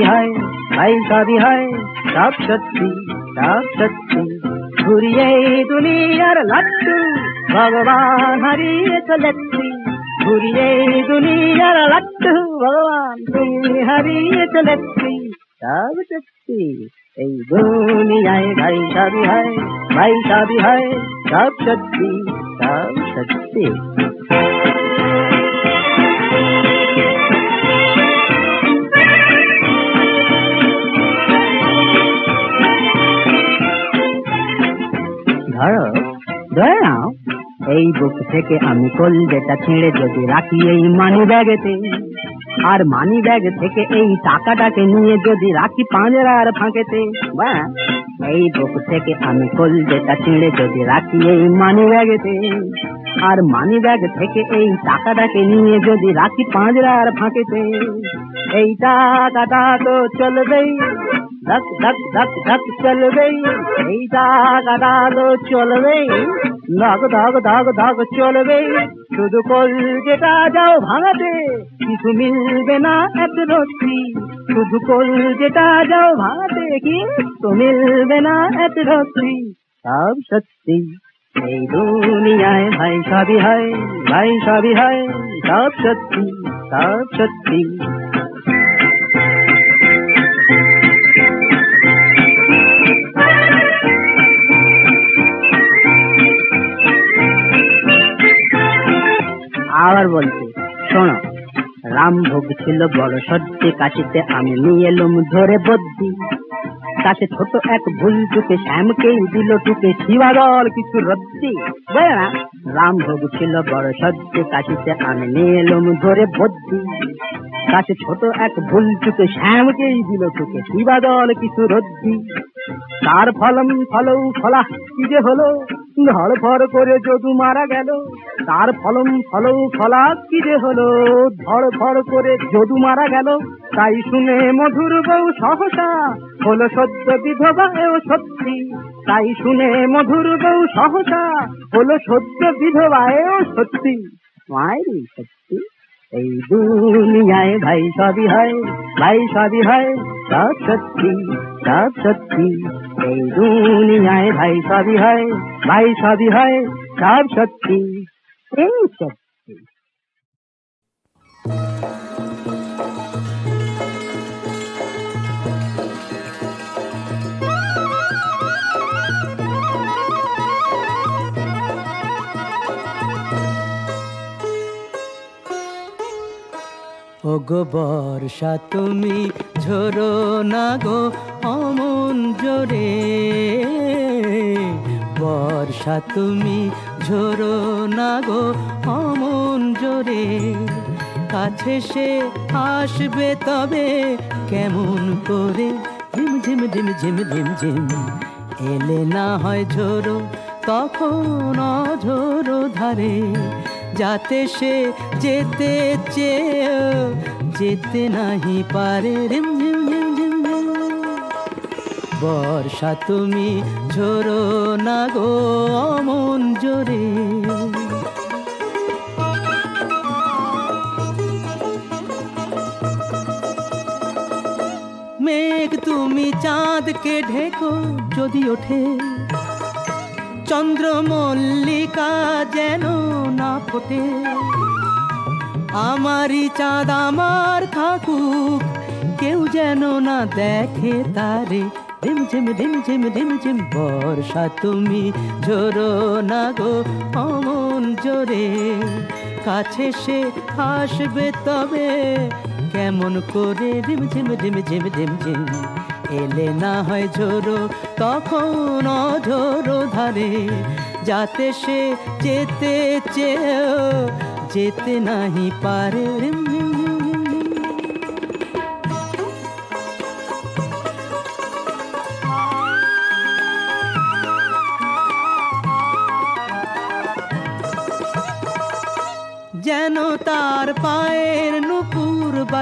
ভাই সবই হয় ভাই সবই হয় সব সত্যি সব সত্যি ঘুরিয়ে এই দুনিয়ার লাট্টু ভগবান হারিয়ে চলেছি ঘুরিয়ে এই দুনিয়ার লাট্টু ভগবান তুমি হারিয়ে চলেছি সব সত্যি এই দুনিয়ায় ভাই সবই হয় ভাই সবই হয় সব সত্যি এই বুক থেকে আমি কলজেটা ছিঁড়ে যদি রাখি এই মানি ব্যাগেতে আর মানি ব্যাগ থেকে এই টাকাটাকে নিয়ে যদি রাখি পাঁজরার ফাঁকেতে বা এই বুক থেকে আমি কলজেটা ছিঁড়ে যদি রাখি এই মানি ব্যাগেতে আর মানি ব্যাগ থেকে এই টাকাটাকে নিয়ে যদি রাখি পাঁজরার ফাঁকেতে, এই টাকাটা তো চলবেই। ধক ধক ধক ধক চলবেই এই টাকাটা তো চলবেই ধক ধক ধক ধক চলবেই শুধু কল যেটা যাও ভাঙাতে, কিছু মিলবে না এক রত্তি শুধু কল যেটা যাও ভাঙাতে কি তো মিলবে না এক রত্তি সব সত্যি, এই দুনিয়ায় ভাই সবই হয়, ভাই সবই হয়, সব সত্যি সব সত্যি। আবার বলছি, শোনো, রাম ভোগ ছিল বড় সত্যি কাশিতে আমি নিয়ে এলুম ধরে বদ্যি। কাছে ছোট এক ভুল টুকে শ্যামকেই দিল টুকে শিবাদল কিছু রদ্দি। না রামভোগ ছিল বড় সত্য কাশিতে আমি নিয়ে এলুম ধরে বদ্যি। কাছে ছোট এক ভুল টুকে শ্যামকেই দিল টুকে শিবাদল কিছু রদ্দি। তার ফলম ফলৌ ফলা কি যে হলো ধর ফর করে যদু মারা গেল। তার ফলম ফলৌ ফলা কি যে হলো? ধর ফর করে যদু মারা গেল। তাই শুনে মধুর বউ সহসা হলো সদ্য বিধবা এও সত্যি। তাই শুনে মধুর বউ সহসা হলো সদ্য বিধবা এও সত্যি। মায়েরই সত্যি? এই দুনিয়ায় ভাই সবই হয়, ভাই সবই হয়, সব সত্যি সব সত্যি। এই দুনিয়ায় ভাই সবই হয়, ভাই সবই হয়, সব সত্যি। সত্যি ওগো বর্ষা তুমি ঝরো না গো অমন জোরে। বর্ষা তুমি ঝরো না গো অমন জোরে। কাছে সে আসবে তবে কেমন করে? ঝিম ঝিম ঝিম ঝিম ঝিম ঝিম। এলে না হয় ঝোরো তখন অঝোরো ধারে। যাতে সে যেতে চেয়ে, যেতে নাহি পারে। রিম, ঝিম বর্ষা তুমি ঝোরো না গো অমন জোরে। মেঘ তুমি চাঁদকে ঢেকো যদি ওঠে। চন্দ্রমল্লিকা যেন না ফোটে। আমারই চাঁদ আমার থাকুক, কেউ যেন না দেখে তারে। ঝিম ঝিম ঝিম ঝিম ঝিম বর্ষা তুমি ঝোরো না গো, অমন জোরে। কাছে সে আসবে তবে কেমন করে? ঝিম ঝিম ঝিম ঝিম ঝিম ঝিম। এলে না হয় ঝোরো তখন অঝোরো ধারে। যাতে সে যেতে চেয়েও, যেতে নাহি পারে। রিম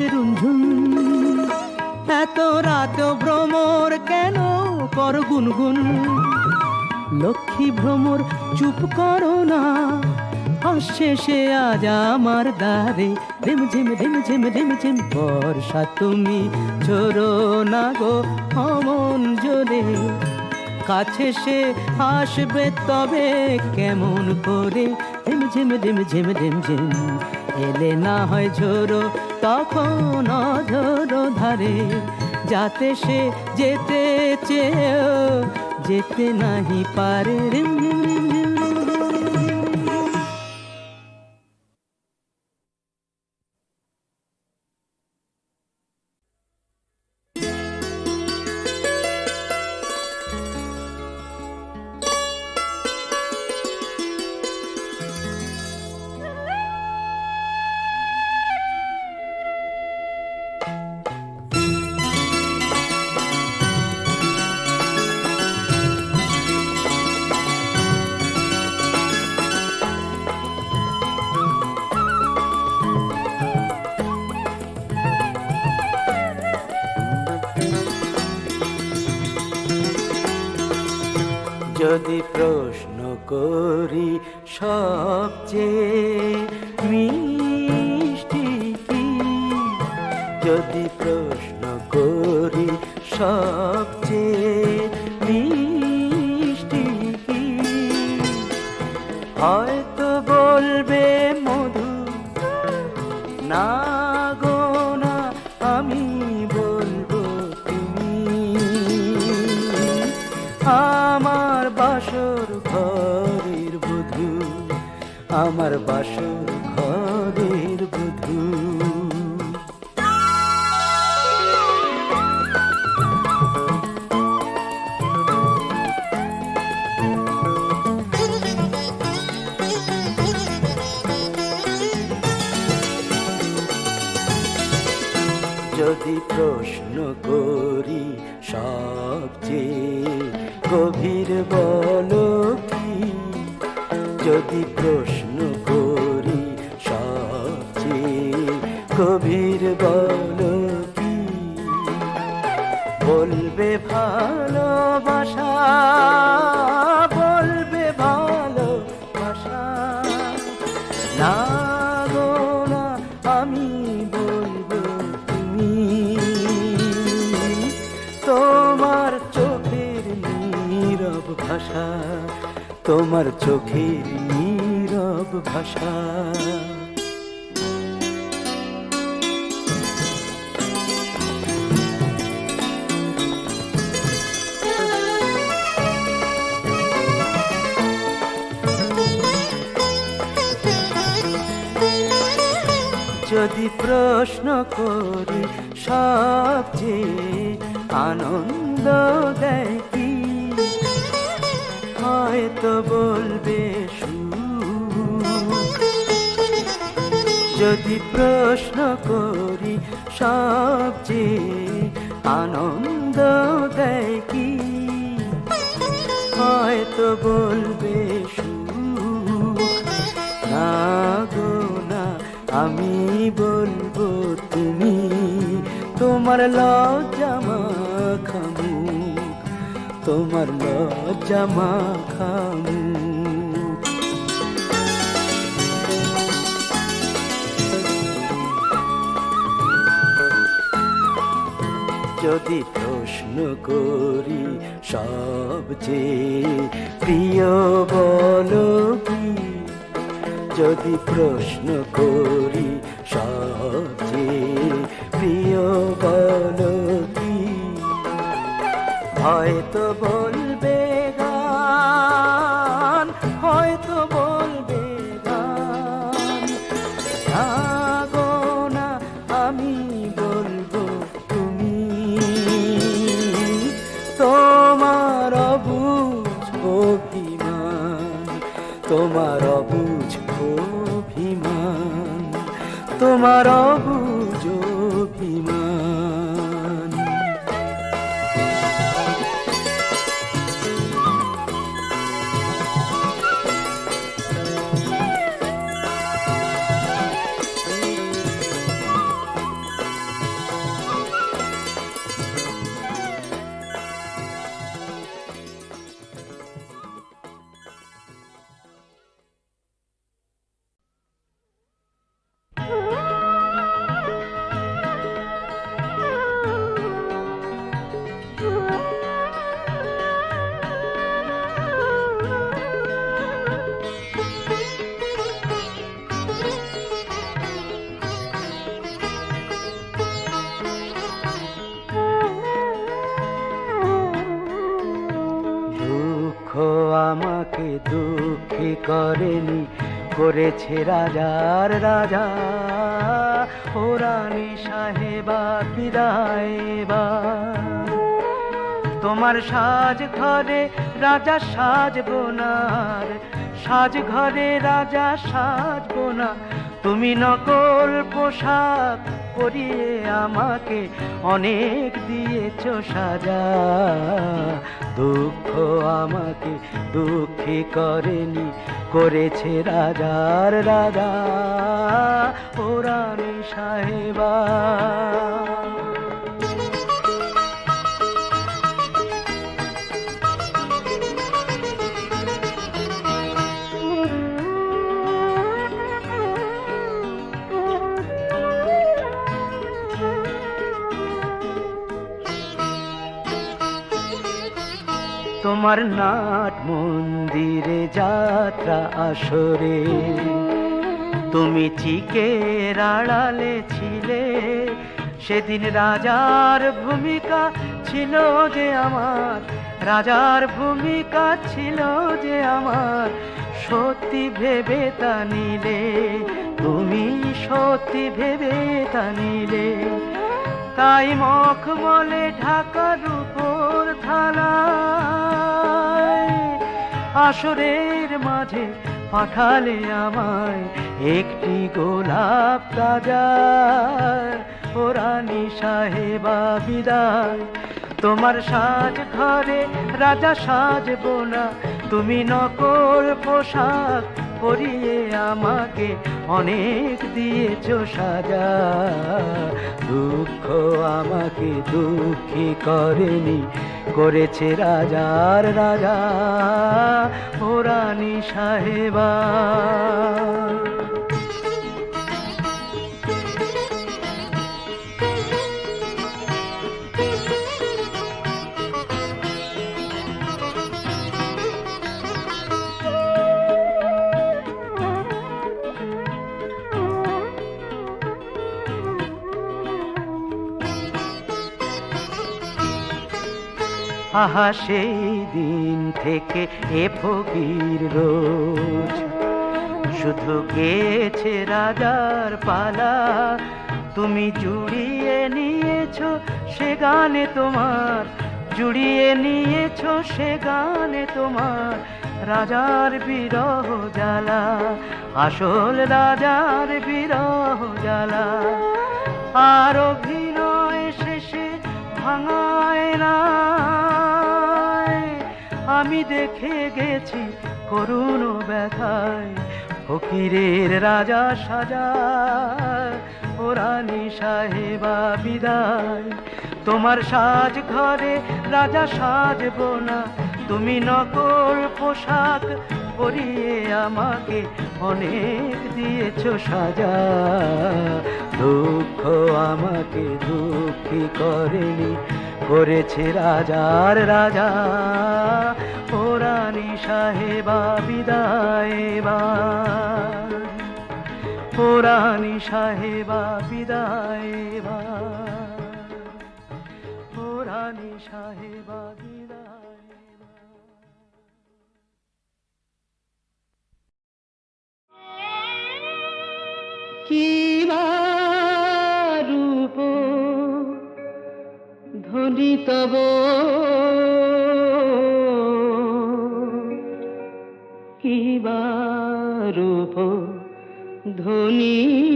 বাজে রুনঝুন এত রাত ভ্রমর কেন কর গুনগুন? লক্ষ্মী ভ্রমর, চুপ করো না আসছে সে আজ আমার দ্বারে রিম ঝিম রিম ঝিম রিম ঝিম বর্ষা তুমি ঝোরো না গো অমন জোরে। কাছে সে আসবে তবে কেমন করে? রিম ঝিম রিম ঝিম রিম ঝিম, এলে না হয় ঝোরো তখন অধর ধারে যাতে সে যেতে চেয়েও যেতে নাহি পারে রিম করি সবচেয়ে মিষ্টি যদি প্রশ্ন করি সবচেয়ে প্রশ্ন ভাষা তোমার চোখের নীরব ভাষা। যদি প্রশ্ন করি সবচেয়ে আনন্দ দেয় হয়তো বলবে সুখ যদি প্রশ্ন করি সবচেয়ে আনন্দ দেয় কি? হয়তো বলবে না গো, না, আমি বলব তুমি তোমার মাখামু তোমার লজ্জা মাখামু। যদি প্রশ্ন করি সবচেয়ে প্রিয় বলো যদি প্রশ্ন করি সবচেয়ে প্রিয় হয়তো করেনি, করেছে রাজার রাজা। ও রানী সাহেবা, বিদায় তোমার সাজ ঘরে রাজা সাজবো না আর। সাজ ঘরে রাজা সাজবো না। তুমি নকল পোশাক পরিয়ে আমাকে অনেক দিয়েছ সাজা। দুঃখ আমাকে দুঃখী করেনি করেছে রাজার রাজা ও রানী সাহেবা। তোমার নাট মন্দিরে যাত্রা আসরে। তুমি চিকের আড়ালে ছিলে, সেদিন রাজার ভূমিকা ছিল যে আমার, রাজার ভূমিকা ছিল যে আমার। সত্যি ভেবে তা নিলে, তুমি সত্যি ভেবে তা নিলে। তাই মুখ বলে ঢাকার উপর থালায় আসরের মাঝে পাঠালে আমায় একটি গোলাপ তাজা ও রানী সাহেবা, বিদায়। তোমার সাজ ঘরে রাজা সাজবো না, তুমি নকল পোশাক পরিয়ে আমাকে অনেক দিয়েছ সাজা। দুঃখ আমাকে দুঃখী করেনি করেছে রাজার রাজা ও রানী সাহেবা। আহা, সেই দিন থেকে এ ফকির রোজ। শুধু গেছে রাজার পালা, তুমি জুড়িয়ে নিয়েছো সে গানে তোমার, জুড়িয়ে নিয়েছো সে গানে তোমার, রাজার বিরহ জ্বালা, আসল রাজার বিরহ জ্বালা। আর অভিনয় শেষে ভাঙায় না। আমি দেখে গেছি করুণ ব্যথায়। ফকিরের রাজা সাজা ও রানী সাহেবা বিদায়। তোমার সাজ ঘরে রাজা সাজবো না, তুমি নকল পোশাক পরিয়ে আমাকে অনেক দিয়েছ সাজা। দুঃখ আমাকে দুঃখী করেনি করেছে রাজার রাজা ও রানী সাহেবা, বিদায়। ও রানী সাহেবা, বিদায় এবার। ও রানী সাহেবা, বিদায়। কি তব কিবা রূপ ধ্বনি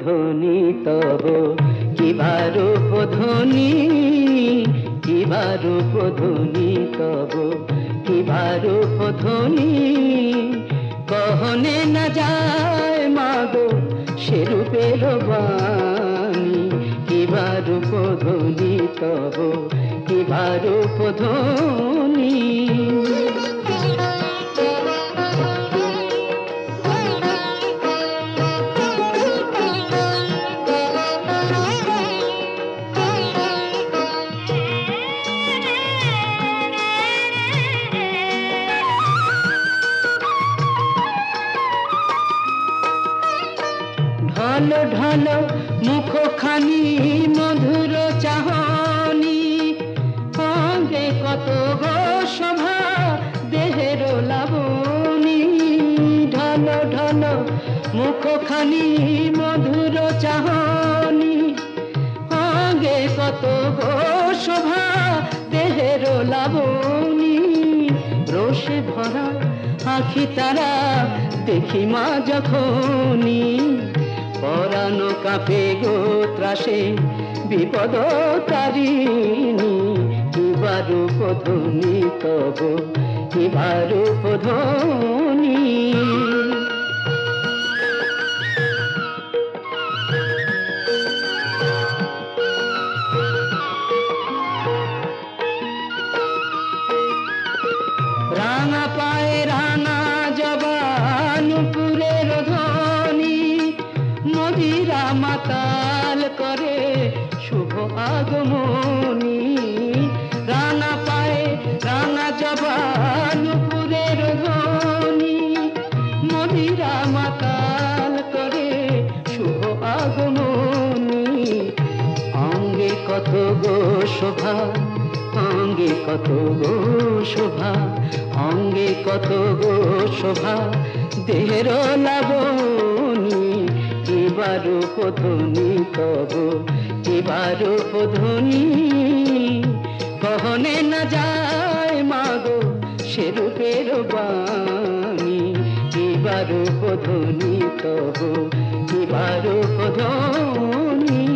ধ্বনি তব কিবা রূপ ধ্বনি কিবা রূপ ধ্বনি তব কিবা কিবারু ধনী কহনে না যায় মাগো সেরূপের বাণী কিবারু ধনী তব কিবারু ধনী ঢল ঢল ঢল মুখখানি, মধুর চাহনি। আগে কত শোভা, দেহের লাবণী। রোষে ভরা আখি তারা দেখি মা যখনই। পরানো কাপে গো ত্রাসে, বিপদ তারিণী। কিবারু পধনি তব কিবারু কত গো শোভা, অঙ্গে কত গো শোভা, অঙ্গে কত গো শোভা, দেহের লাবণী কিবার পধনি তব কিবার পধনি কহনে না যায় মাগো সেরূপের বাণী কিবার পধনি তব কিবার পধনি